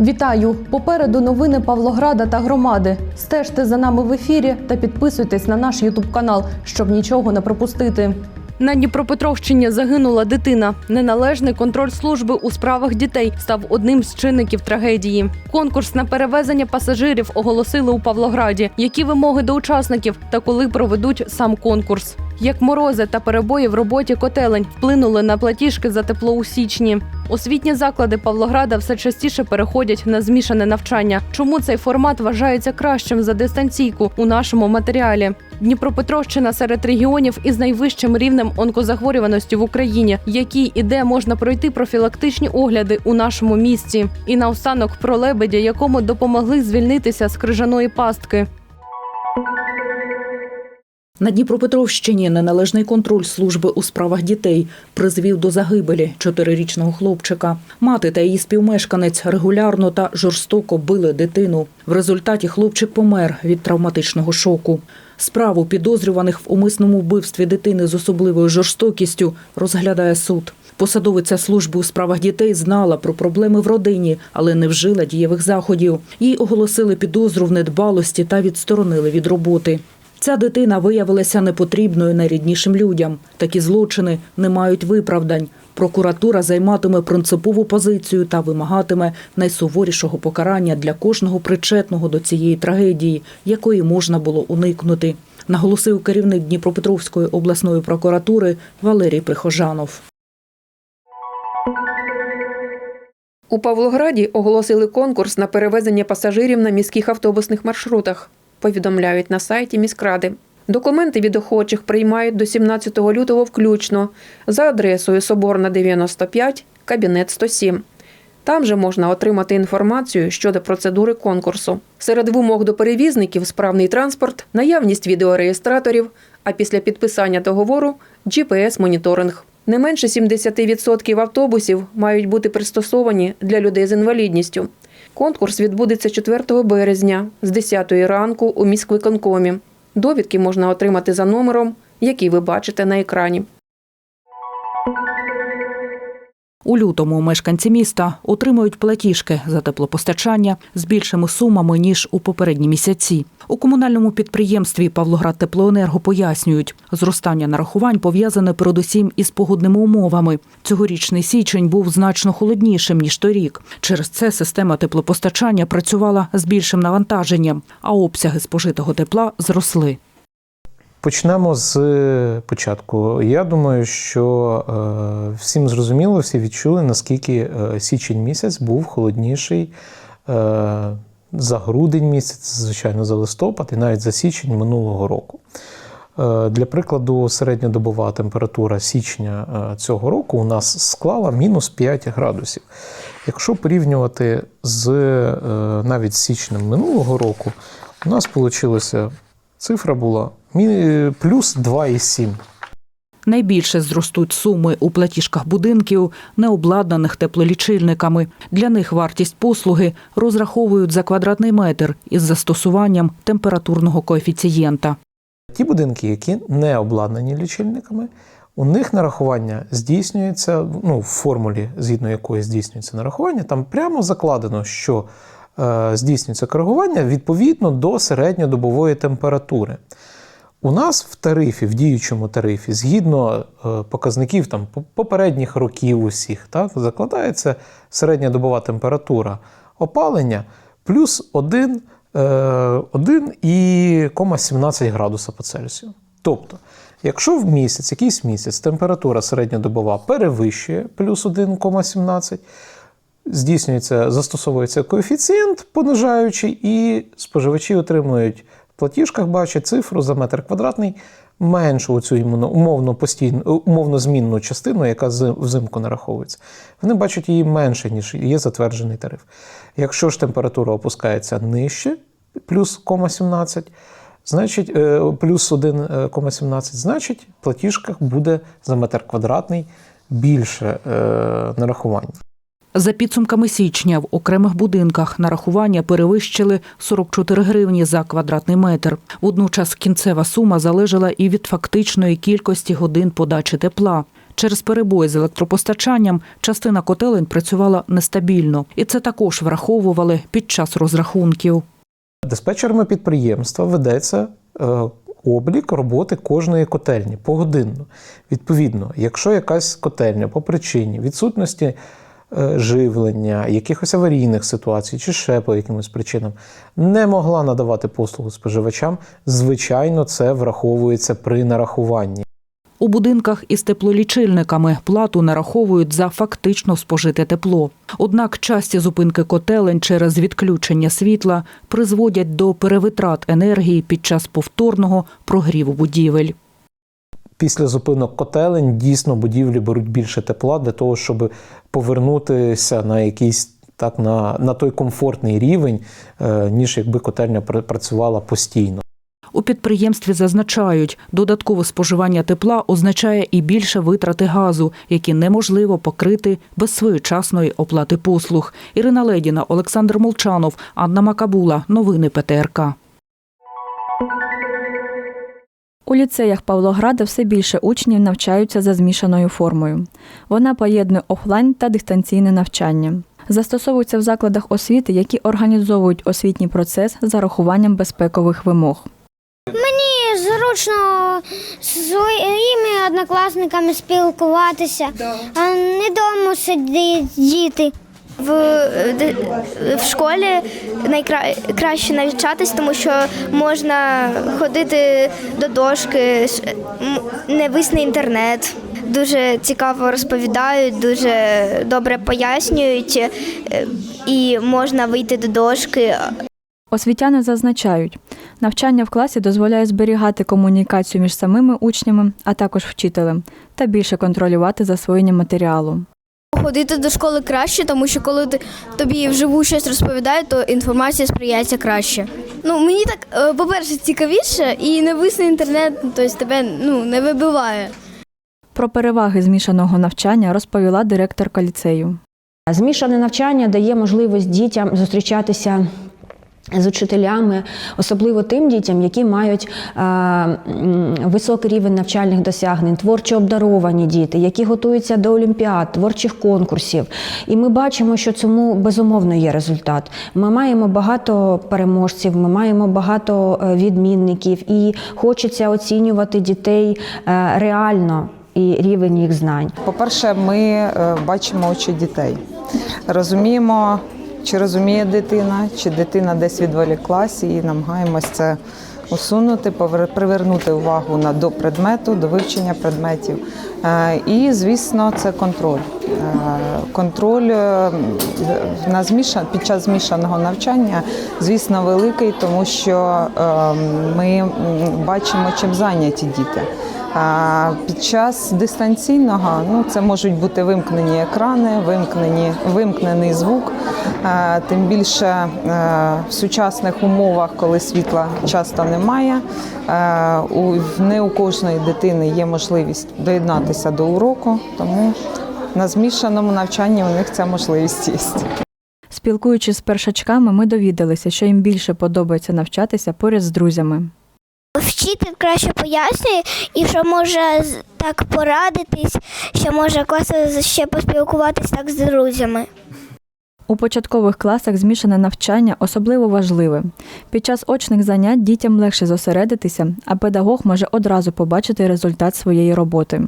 Вітаю! Попереду новини Павлограда та громади. Стежте за нами в ефірі та підписуйтесь на наш Ютуб канал, щоб нічого не пропустити. На Дніпропетровщині загинула дитина. Неналежний контроль служби у справах дітей став одним з чинників трагедії. Конкурс на перевезення пасажирів оголосили у Павлограді. Які вимоги до учасників та коли проведуть сам конкурс? Як морози та перебої в роботі котелень вплинули на платіжки за тепло у січні. Освітні заклади Павлограда все частіше переходять на змішане навчання. Чому цей формат вважається кращим за дистанційку у нашому матеріалі? Дніпропетровщина серед регіонів із найвищим рівнем онкозахворюваності в Україні, які і де можна пройти профілактичні огляди у нашому місті. І наостанок про лебедя, якому допомогли звільнитися з крижаної пастки. На Дніпропетровщині неналежний контроль служби у справах дітей призвів до загибелі чотирирічного хлопчика. Мати та її співмешканець регулярно та жорстоко били дитину. В результаті хлопчик помер від травматичного шоку. Справу підозрюваних в умисному вбивстві дитини з особливою жорстокістю розглядає суд. Посадовиця служби у справах дітей знала про проблеми в родині, але не вжила дієвих заходів. Їй оголосили підозру в недбалості та відсторонили від роботи. Ця дитина виявилася непотрібною найріднішим людям. Такі злочини не мають виправдань. Прокуратура займатиме принципову позицію та вимагатиме найсуворішого покарання для кожного причетного до цієї трагедії, якої можна було уникнути. Наголосив керівник Дніпропетровської обласної прокуратури Валерій Прихожанов. У Павлограді оголосили конкурс на перевезення пасажирів на міських автобусних маршрутах. Повідомляють на сайті міськради. Документи від охочих приймають до 17 лютого включно за адресою Соборна 95, кабінет 107. Там же можна отримати інформацію щодо процедури конкурсу. Серед вимог до перевізників справний транспорт, наявність відеореєстраторів, а після підписання договору GPS-моніторинг. Не менше 70% автобусів мають бути пристосовані для людей з інвалідністю. Конкурс відбудеться 4 березня з 10 ранку у міськвиконкомі. Довідки можна отримати за номером, який ви бачите на екрані. У лютому мешканці міста отримують платіжки за теплопостачання з більшими сумами ніж у попередні місяці. У комунальному підприємстві Павлоград Теплоенерго пояснюють, зростання нарахувань пов'язане передусім із погодними умовами. Цьогорічний січень був значно холоднішим ніж торік. Через це система теплопостачання працювала з більшим навантаженням, а обсяги спожитого тепла зросли. Почнемо з початку. Я думаю, що е, всім зрозуміло, всі відчули, наскільки е, січень місяць був холодніший е, за грудень місяць, звичайно, за листопад і навіть за січень минулого року. Е, Для прикладу, середньодобова температура січня е, цього року у нас склала мінус 5 градусів. Якщо порівнювати з е, навіть січнем минулого року, у нас вийшла цифра була плюс 2,7. Найбільше зростуть суми у платіжках будинків, не обладнаних теплолічильниками. Для них вартість послуги розраховують за квадратний метр із застосуванням температурного коефіцієнта. Ті будинки, які не обладнані лічильниками, у них нарахування здійснюється ну, в формулі, згідно якої здійснюється нарахування, там прямо закладено, що здійснюється коригування відповідно до середньодобової температури. У нас в тарифі, в діючому тарифі, згідно е, показників там, попередніх років усіх, так, закладається середньодобова температура опалення плюс 1, е, 1,17 градуса по Цельсію. Тобто, якщо в місяць, якийсь місяць температура середньодобова перевищує плюс 1,17, здійснюється, застосовується коефіцієнт понижаючий, і споживачі отримують в платіжках, бачать цифру за метр квадратний меншу цю іменно умовно постійну, умовно змінну частину, яка взимку нараховується. Вони бачать її менше, ніж є затверджений тариф. Якщо ж температура опускається нижче, плюс 0,17, значить, е, плюс 1,17, значить, в платіжках буде за метр квадратний більше е, нарахувань. За підсумками січня в окремих будинках нарахування перевищили 44 гривні за квадратний метр. Водночас кінцева сума залежала і від фактичної кількості годин подачі тепла. Через перебої з електропостачанням частина котелень працювала нестабільно, і це також враховували під час розрахунків. Диспетчерами підприємства ведеться е, облік роботи кожної котельні погодинно. Відповідно, якщо якась котельня по причині відсутності живлення, якихось аварійних ситуацій чи ще по якимось причинам не могла надавати послугу споживачам, звичайно, це враховується при нарахуванні. У будинках із теплолічильниками плату нараховують за фактично спожите тепло. Однак часті зупинки котелень через відключення світла призводять до перевитрат енергії під час повторного прогріву будівель. Після зупинок котелень дійсно будівлі беруть більше тепла для того, щоб повернутися на якийсь так на, на той комфортний рівень, е, ніж якби котельня працювала постійно. У підприємстві зазначають, додаткове споживання тепла означає і більше витрати газу, які неможливо покрити без своєчасної оплати послуг. Ірина Ледіна, Олександр Молчанов, Анна Макабула. Новини ПТРК. У ліцеях Павлограда все більше учнів навчаються за змішаною формою. Вона поєднує офлайн та дистанційне навчання. Застосовується в закладах освіти, які організовують освітній процес за рахуванням безпекових вимог. Мені зручно з своїми однокласниками спілкуватися, а не вдома сидіти. В, в школі найкраще навчатись, тому що можна ходити до дошки, с- м, не висний інтернет. Дуже цікаво розповідають, дуже добре пояснюють, е, і можна вийти до дошки. Освітяни зазначають, навчання в класі дозволяє зберігати комунікацію між самими учнями, а також вчителем, та більше контролювати засвоєння матеріалу. Ходити до школи краще, тому що коли ти, тобі вживу щось розповідають, то інформація сприяється краще. Ну мені так, е, по-перше, цікавіше, і невисний інтернет, тобто тебе ну, не вибиває. Про переваги змішаного навчання розповіла директорка ліцею. Змішане навчання дає можливість дітям зустрічатися. З учителями, особливо тим дітям, які мають е, високий рівень навчальних досягнень, творчо обдаровані діти, які готуються до олімпіад, творчих конкурсів. І ми бачимо, що цьому безумовно є результат. Ми маємо багато переможців, ми маємо багато е, відмінників, і хочеться оцінювати дітей е, реально і рівень їх знань. По-перше, ми е, бачимо очі дітей. Розуміємо, чи розуміє дитина, чи дитина десь відволіклась, і намагаємось це усунути, привернути увагу на до предмету, до вивчення предметів. Е, І, звісно, це контроль. Е, Контроль е, на зміша під час змішаного навчання, звісно, великий, тому що е, ми бачимо, чим зайняті діти. А під час дистанційного ну це можуть бути вимкнені екрани, вимкнені вимкнений звук. Тим більше е, в сучасних умовах, коли світла часто немає, е, у не у кожної дитини є можливість доєднатися до уроку, тому на змішаному навчанні у них ця можливість є. Спілкуючись з першачками, ми довідалися, що їм більше подобається навчатися поряд з друзями. Вчитель краще пояснює і що може так порадитись, що може класно ще поспілкуватись так з друзями. У початкових класах змішане навчання особливо важливе. Під час очних занять дітям легше зосередитися, а педагог може одразу побачити результат своєї роботи.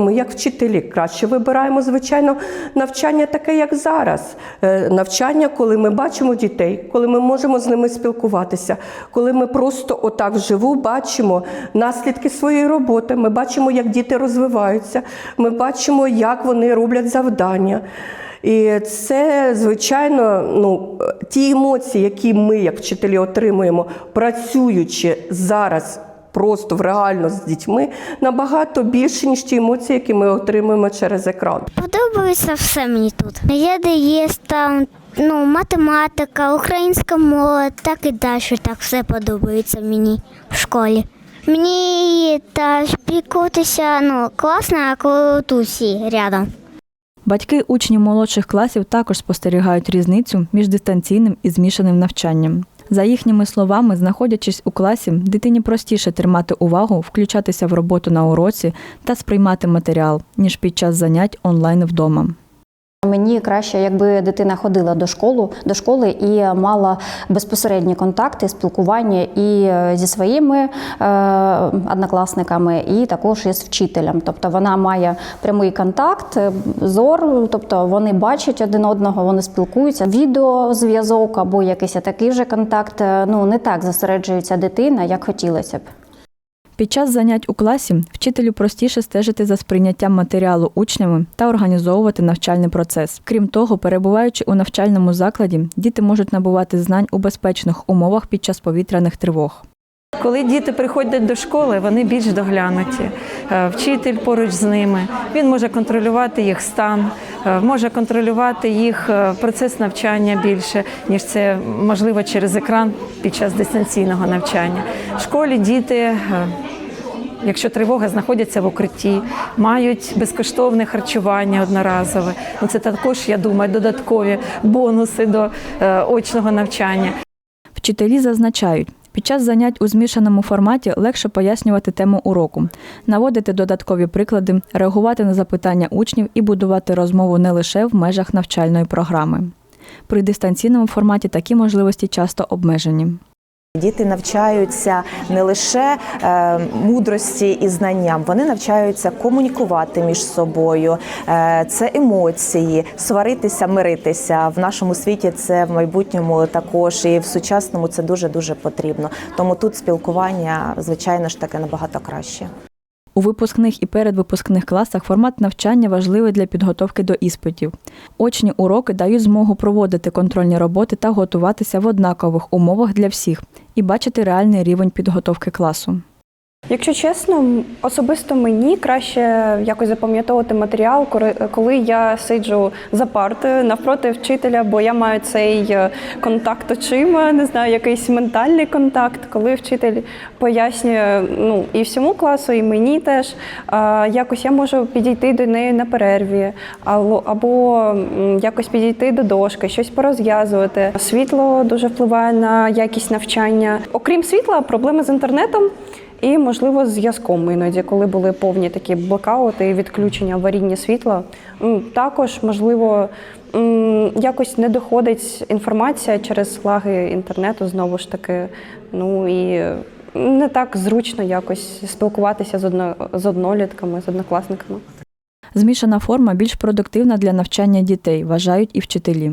Ми, як вчителі, краще вибираємо, звичайно, навчання таке, як зараз. Е, Навчання, коли ми бачимо дітей, коли ми можемо з ними спілкуватися, коли ми просто отак вживу бачимо наслідки своєї роботи, ми бачимо, як діти розвиваються, ми бачимо, як вони роблять завдання. І це, звичайно, ну, ті емоції, які ми, як вчителі, отримуємо, працюючи зараз просто в реально з дітьми, набагато більше, ніж ті емоції, які ми отримуємо через екран. Подобається все мені тут. Я є там ну, математика, українська мова, так і далі. Так все подобається мені в школі. Мені та спілкуватися ну, класно, а коли тут всі рядом. Батьки учнів молодших класів також спостерігають різницю між дистанційним і змішаним навчанням. За їхніми словами, знаходячись у класі, дитині простіше тримати увагу, включатися в роботу на уроці та сприймати матеріал, ніж під час занять онлайн вдома. Мені краще, якби дитина ходила до школи, до школи і мала безпосередні контакти, спілкування і е, зі своїми е, однокласниками, і також із вчителем. Тобто вона має прямий контакт, е, зор, тобто вони бачать один одного, вони спілкуються. Відеозв'язок або якийсь такий же контакт. е, Ну не так зосереджується дитина, як хотілося б. Під час занять у класі вчителю простіше стежити за сприйняттям матеріалу учнями та організовувати навчальний процес. Крім того, перебуваючи у навчальному закладі, діти можуть набувати знань у безпечних умовах під час повітряних тривог. Коли діти приходять до школи, вони більш доглянуті. Е, Вчитель поруч з ними. Він може контролювати їх стан, е, може контролювати їх е, процес навчання більше, ніж це можливо через екран під час дистанційного навчання. В школі діти. Якщо тривога знаходяться в укритті, мають безкоштовне харчування одноразове. Ну це також, я думаю, додаткові бонуси до е, очного навчання. Вчителі зазначають, під час занять у змішаному форматі легше пояснювати тему уроку, наводити додаткові приклади, реагувати на запитання учнів і будувати розмову не лише в межах навчальної програми. При дистанційному форматі такі можливості часто обмежені. Діти навчаються не лише е, мудрості і знанням, вони навчаються комунікувати між собою. Е, це емоції, сваритися, миритися. В нашому світі це в майбутньому також і в сучасному це дуже дуже потрібно. Тому тут спілкування, звичайно ж таке набагато краще. У випускних і передвипускних класах формат навчання важливий для підготовки до іспитів. Очні уроки дають змогу проводити контрольні роботи та готуватися в однакових умовах для всіх і бачити реальний рівень підготовки класу. Якщо чесно, особисто мені краще якось запам'ятовувати матеріал, коли- я сиджу за партою навпроти вчителя, бо я маю цей е, контакт очима, не знаю, якийсь ментальний контакт, коли вчитель пояснює ну, і всьому класу, і мені теж. Якось я можу підійти до неї на перерві, або якось підійти до дошки, щось порозв'язувати. Світло дуже впливає на якість навчання. Окрім світла, проблеми з інтернетом. І, можливо, зв'язком іноді, коли були повні такі блокаути і відключення аварійні світла. Також, можливо, якось не доходить інформація через лаги інтернету, знову ж таки. Ну і не так зручно якось спілкуватися з, одно, з однолітками, з однокласниками. Змішана форма більш продуктивна для навчання дітей, вважають і вчителі.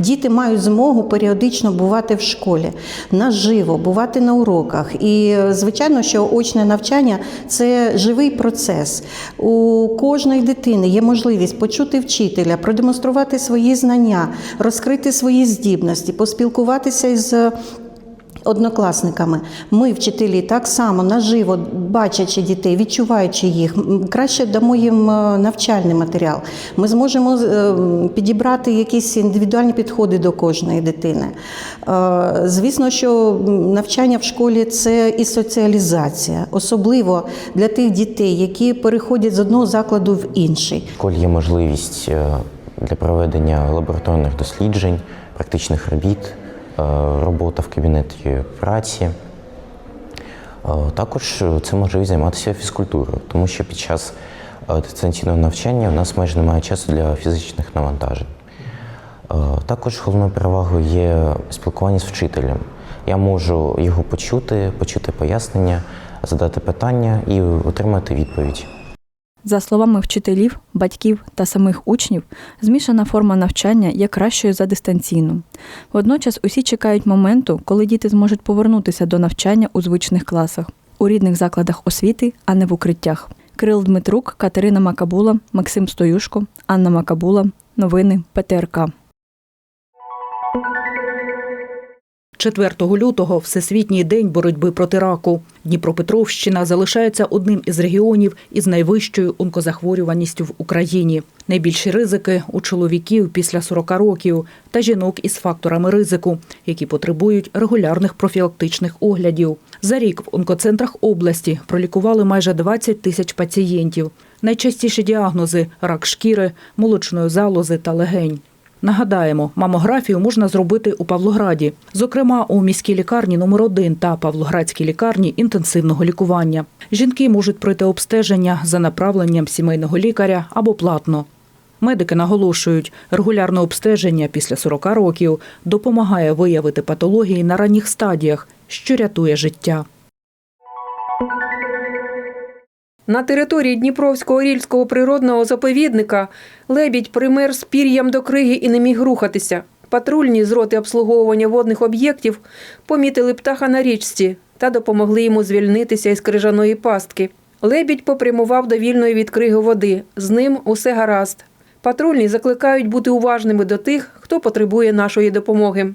Діти мають змогу періодично бувати в школі наживо, бувати на уроках. І звичайно, що очне навчання це живий процес. У кожної дитини є можливість почути вчителя, продемонструвати свої знання, розкрити свої здібності, поспілкуватися із однокласниками. Ми, вчителі, так само наживо бачачи дітей, відчуваючи їх, краще дамо їм е, навчальний матеріал. Ми зможемо е, підібрати якісь індивідуальні підходи до кожної дитини. Е, Звісно, що навчання в школі це і соціалізація, особливо для тих дітей, які переходять з одного закладу в інший. В є можливість для проведення лабораторних досліджень, практичних робіт, робота в кабінеті праці. Е, Також це можливість займатися фізкультурою, тому що під час е, дистанційного навчання в нас майже немає часу для фізичних навантажень. Е, Також головною перевагою є спілкування з вчителем. Я можу його почути, почути пояснення, задати питання і отримати відповідь. За словами вчителів, батьків та самих учнів, змішана форма навчання є кращою за дистанційну. Водночас усі чекають моменту, коли діти зможуть повернутися до навчання у звичних класах, у рідних закладах освіти, а не в укриттях. Кирил Дмитрук, Катерина Макабула, Максим Стоюшко, Анна Макабула. Новини ПТРК. 4 лютого Всесвітній день боротьби проти раку. Дніпропетровщина залишається одним із регіонів із найвищою онкозахворюваністю в Україні. Найбільші ризики у чоловіків після 40 років та жінок із факторами ризику, які потребують регулярних профілактичних оглядів. За рік в онкоцентрах області пролікували майже 20 тисяч пацієнтів. Найчастіші діагнози рак шкіри, молочної залози та легень. Нагадаємо, мамографію можна зробити у Павлограді, зокрема у міській лікарні номер 1 та Павлоградській лікарні інтенсивного лікування. Жінки можуть пройти обстеження за направленням сімейного лікаря або платно. Медики наголошують, регулярне обстеження після 40 років допомагає виявити патології на ранніх стадіях, що рятує життя. На території Дніпровського рільського природного заповідника лебідь пример з пір'ям до криги і не міг рухатися. Патрульні з роти обслуговування водних об'єктів помітили птаха на річці та допомогли йому звільнитися із крижаної пастки. Лебідь попрямував до вільної від криги води. З ним усе гаразд. Патрульні закликають бути уважними до тих, хто потребує нашої допомоги.